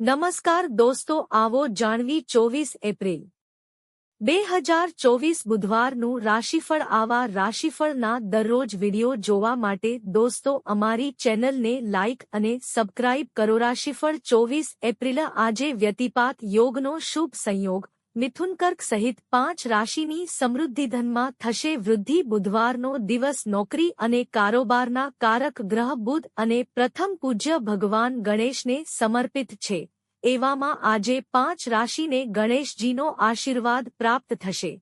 નમસ્કાર દોસ્તો, આવો જાણવી ચોવીસ એપ્રિલ. બે હજાર ચોવીસ બુધવારનું રાશિફળ આવા રાશિફળના દરરોજ વિડિયો જોવા માટે દોસ્તો, અમારી ચેનલને લાઇક અને સબસ્ક્રાઇબ કરો. રાશિફળ ચોવીસ એપ્રિલ આજે વ્યતિપાત યોગનો શુભ સંયોગ. મિથુન કર્ક સહિત પાંચ રાશિની સમૃદ્ધિધનમાં થશે વૃદ્ધિ, બુધવારનો દિવસ નોકરી અને કારોબારના કારક ગ્રહ બુધ અને પ્રથમ પૂજ્ય ભગવાન ગણેશને સમર્પિત છે. એવામાં આજે પાંચ રાશિને ગણેશજીનો આશીર્વાદ પ્રાપ્ત થશે.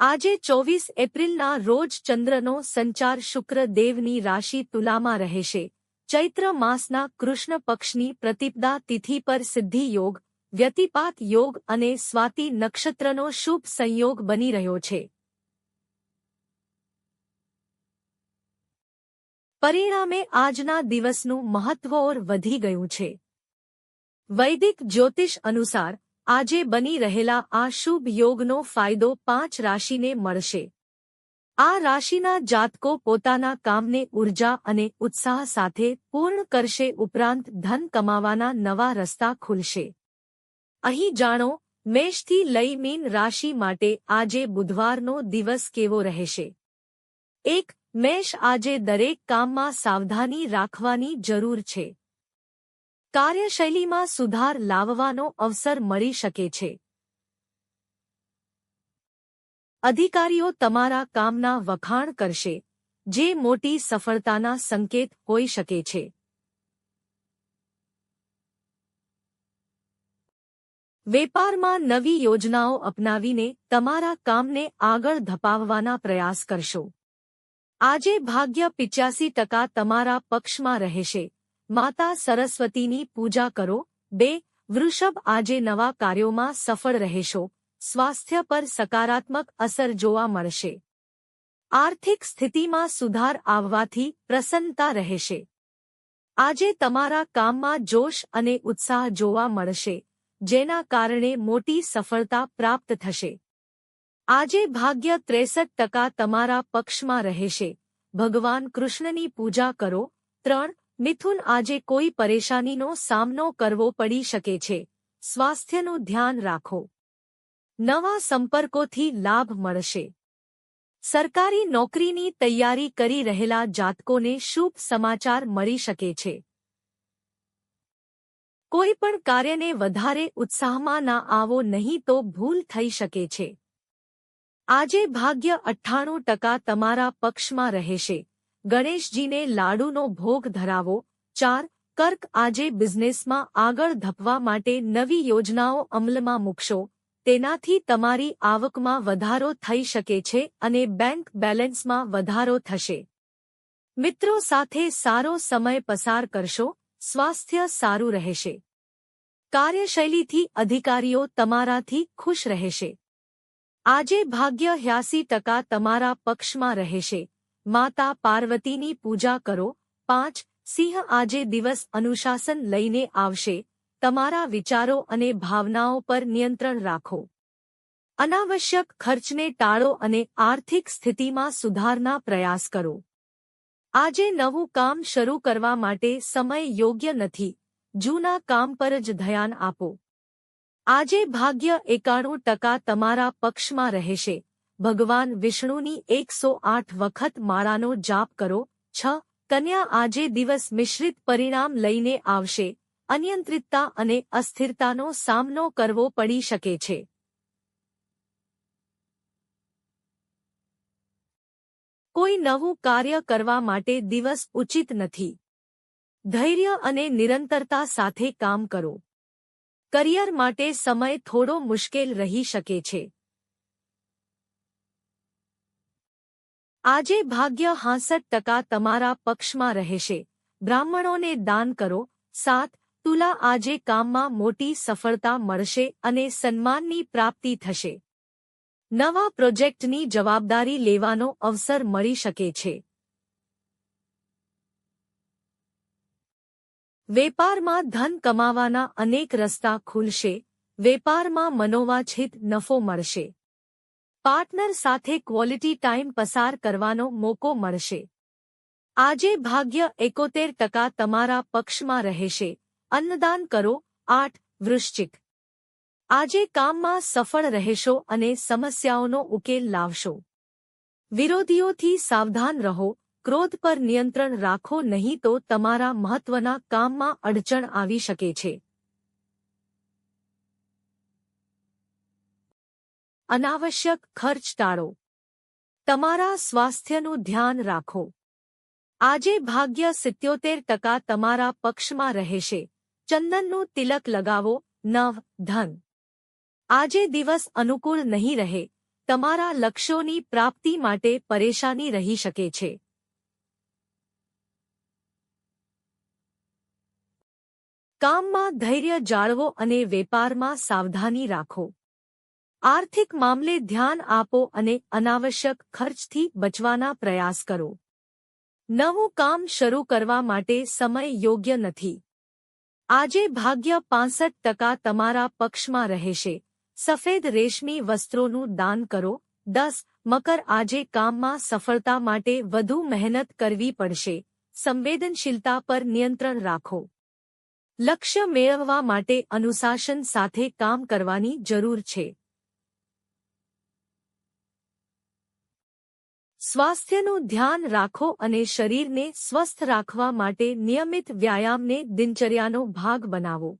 આજે ચોવીસ એપ્રિલના રોજ ચંદ્રનો સંચાર શુક્ર દેવની રાશિ તુલામાં રહેશે. ચૈત્ર માસના કૃષ્ણ પક્ષની પ્રતિપદા તિથિ પર સિદ્ધિ યોગ વ્યતિપાત યોગ અને સ્વાતિ નક્ષત્રનો શુભ સંયોગ બની રહ્યો છે. પરિણામે આજના દિવસનું મહત્વ ઓર વધી ગયું છે. વૈદિક જ્યોતિષ અનુસાર આજે બની રહેલા આ શુભ યોગનો ફાયદો પાંચ રાશિને મળશે. આ રાશિના જાતકો પોતાના કામને ઊર્જા અને ઉત્સાહ સાથે પૂર્ણ કરશે ઉપરાંત ધન કમાવાના નવા રસ્તા ખુલશે. અહીં જાણો, મેષથી લઈ મીન રાશિ માટે આજે બુધવારનો દિવસ કેવો રહેશે? એક, મેષ આજે દરેક કામમાં સાવધાની રાખવાની જરૂર છે. કાર્યશૈલીમાં સુધાર લાવવાનો અવસર મળી શકે છે. અધિકારીઓ તમારા કામના વખાણ કરશે, જે મોટી સફળતાના સંકેત હોઈ શકે છે. વેપારમાં નવી યોજનાઓ અપનાવીને તમારા કામને આગળ ધપાવવાના પ્રયાસ કરશો. આજે ભાગ્ય પિચ્યાસી ટકા તમારા પક્ષમાં રહેશે. માતા સરસ્વતીની પૂજા કરો. બે, વૃષભ આજે નવા કાર્યોમાં સફળ રહેશો. સ્વાસ્થ્ય પર સકારાત્મક અસર જોવા મળશે. આર્થિક સ્થિતિમાં સુધાર આવવાથી પ્રસન્નતા રહેશે. આજે તમારા કામમાં જોશ અને ઉત્સાહ જોવા મળશે. જેના કારણે મોટી સફળતા પ્રાપ્ત થશે. આજે ભાગ્ય ત્રેસઠ ટકા તમારા પક્ષમાં રહેશે. ભગવાન કૃષ્ણની પૂજા કરો. ત્રણ, મિથુન આજે કોઈ પરેશાનીનો સામનો કરવો પડી શકે છે. સ્વાસ્થ્યનું ધ્યાન રાખો. નવા સંપર્કોથી લાભ મળશે. સરકારી નોકરીની તૈયારી કરી રહેલા જાતકોને શુભ સમાચાર મળી શકે છે. કોઈ પણ કાર્યને વધારે ઉત્સાહમાં ના આવો નહીં તો ભૂલ થઈ શકે છે. આજે ભાગ્ય અઠ્ઠાણું ટકા તમારા પક્ષમાં રહેશે. ગણેશજીને લાડુનો ભોગ ધરાવો. ચાર, કર્ક આજે બિઝનેસમાં આગળ ધપવા માટે નવી યોજનાઓ અમલમાં મૂકશો. તેનાથી તમારી આવકમાં વધારો થઈ શકે છે અને બેંક બેલેન્સમાં વધારો થશે. મિત્રો સાથે સારો સમય પસાર કરશો. સ્વાસ્થ્ય સારું રહેશે. કાર્યશૈલીથી અધિકારીઓ તમારાથી ખુશ રહેશે. આજે ભાગ્ય હ્યાસી ટકા તમારા પક્ષમાં રહેશે. માતા પાર્વતીની પૂજા કરો. પાંચ, સિંહ આજે દિવસ અનુશાસન લઈને આવશે. તમારા વિચારો અને ભાવનાઓ પર નિયંત્રણ રાખો. અનાવશ્યક ખર્ચને ટાળો અને આર્થિક સ્થિતિમાં સુધારના પ્રયાસ કરો. આજે નવું કામ શરૂ કરવા માટે સમય યોગ્ય નથી. જૂના કામ પર જ ધ્યાન આપો. આજે ભાગ્ય એકાણું ટકા તમારા પક્ષમાં રહેશે. ભગવાન વિષ્ણુની એકસો આઠ વખત માળાનો જાપ કરો. છ, કન્યા આજે દિવસ મિશ્રિત પરિણામ લઈને આવશે. અનિયંત્રિતતા અને અસ્થિરતાનો સામનો કરવો પડી શકે છે. કોઈ નવું કાર્ય કરવા માટે દિવસ ઉચિત નથી. ધૈર્ય અને નિરંતરતા સાથે કામ કરો. કરિયર માટે સમય થોડો મુશ્કેલ રહી શકે છે. આજે ભાગ્ય હાંસઠ ટકા તમારા પક્ષમાં રહેશે. બ્રાહ્મણોને દાન કરો. સાત, તુલા આજે કામમાં મોટી સફળતા મળશે અને સન્માનની પ્રાપ્તિ થશે. નવા પ્રોજેક્ટની જવાબદારી લેવાનો અવસર મળી શકે છે. વેપારમાં ધન કમાવાના અનેક રસ્તા ખુલશે, વેપારમાં મનોવાછિત નફો મળશે. પાર્ટનર સાથે ક્વોલિટી ટાઈમ પસાર કરવાનો મોકો મળશે. આજે ભાગ્ય એકોતેર ટકા તમારા પક્ષમાં રહેશે. અન્નદાન કરો, આઠ વૃશ્ચિક. આજે કામમાં સફળ રહેશો અને સમસ્યાઓનો ઉકેલ લાવશો. વિરોધીઓથી સાવધાન રહો, ક્રોધ પર નિયંત્રણ રાખો નહીં તો તમારા મહત્વના કામમાં અડચણ આવી શકે છે. અનાવશ્યક ખર્ચ ટાળો. તમારા સ્વાસ્થ્યનું ધ્યાન રાખો. આજે ભાગ્ય સિત્યોતેર ટકા તમારા પક્ષમાં રહેશે. ચંદનનું તિલક લગાવો, નવ, ધન. આજે દિવસ અનુકૂળ નહીં રહે. તમારા લક્ષ્યોની પ્રાપ્તિ માટે પરેશાની રહી શકે છે. કામમાં ધૈર્ય જાળવો અને વેપારમાં સાવધાની રાખો. આર્થિક મામલે ધ્યાન આપો અને અનાવશ્યક ખર્ચથી બચવાના પ્રયાસ કરો. નવું કામ શરૂ કરવા માટે સમય યોગ્ય નથી. આજે ભાગ્ય પાંસઠ ટકા તમારા પક્ષમાં રહેશે. સફેદ રેશમી વસ્ત્રોનું દાન કરો. દસ, મકર આજે કામમાં સફળતા માટે વધુ મહેનત કરવી પડશે. સંવેદનશીલતા પર નિયંત્રણ રાખો. લક્ષ્ય મેળવવા માટે અનુશાસન સાથે કામ કરવાની જરૂર છે. સ્વાસ્થ્યનું ધ્યાન રાખો અને શરીરને સ્વસ્થ રાખવા માટે નિયમિત વ્યાયામને દિનચર્યાનો ભાગ બનાવો.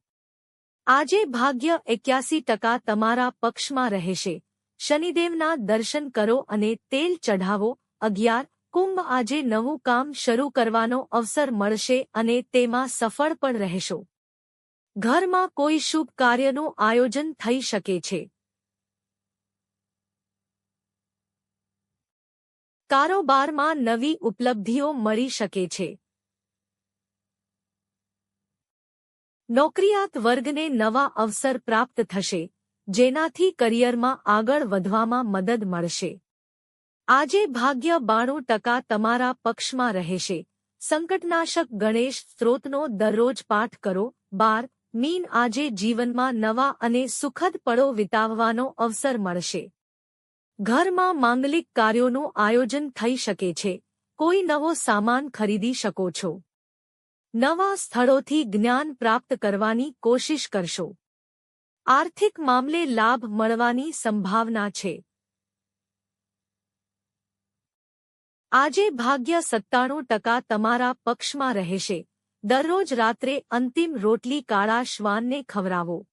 આજે ભાગ્ય એક્યાસી ટકા તમારા પક્ષમાં રહેશે. શનિદેવના દર્શન કરો અને તેલ ચઢાવો. અગિયાર, કુંભ આજે નવું કામ શરૂ કરવાનો અવસર મળશે અને તેમાં સફળ પણ રહેશો. ઘરમાં કોઈ શુભ કાર્યનું આયોજન થઈ શકે છે. કારોબારમાં નવી ઉપલબ્ધિઓ મળી શકે છે. નોકરિયાત વર્ગને નવા અવસર પ્રાપ્ત થશે, જેનાથી કરિયરમાં આગળ વધવામાં મદદ મળશે. આજે ભાગ્ય બાણું ટકા તમારા પક્ષમાં રહેશે. સંકટનાશક ગણેશ સ્ત્રોતનો દરરોજ પાઠ કરો. બાર, મીન આજે જીવનમાં નવા અને સુખદ પળો વિતાવવાનો અવસર મળશે. ઘરમાં માંગલિક કાર્યોનું આયોજન થઈ શકે છે. કોઈ નવો સામાન ખરીદી શકો છો. નવા સ્થળોથી જ્ઞાન પ્રાપ્ત કરવાની કોશિશ કરશો. આર્થિક મામલે લાભ મળવાની સંભાવના છે. આજે ભાગ્ય સત્તાણું ટકા તમારા પક્ષમાં રહેશે. દરરોજ રાત્રે અંતિમ રોટલી કાળા શ્વાનને ખવરાવો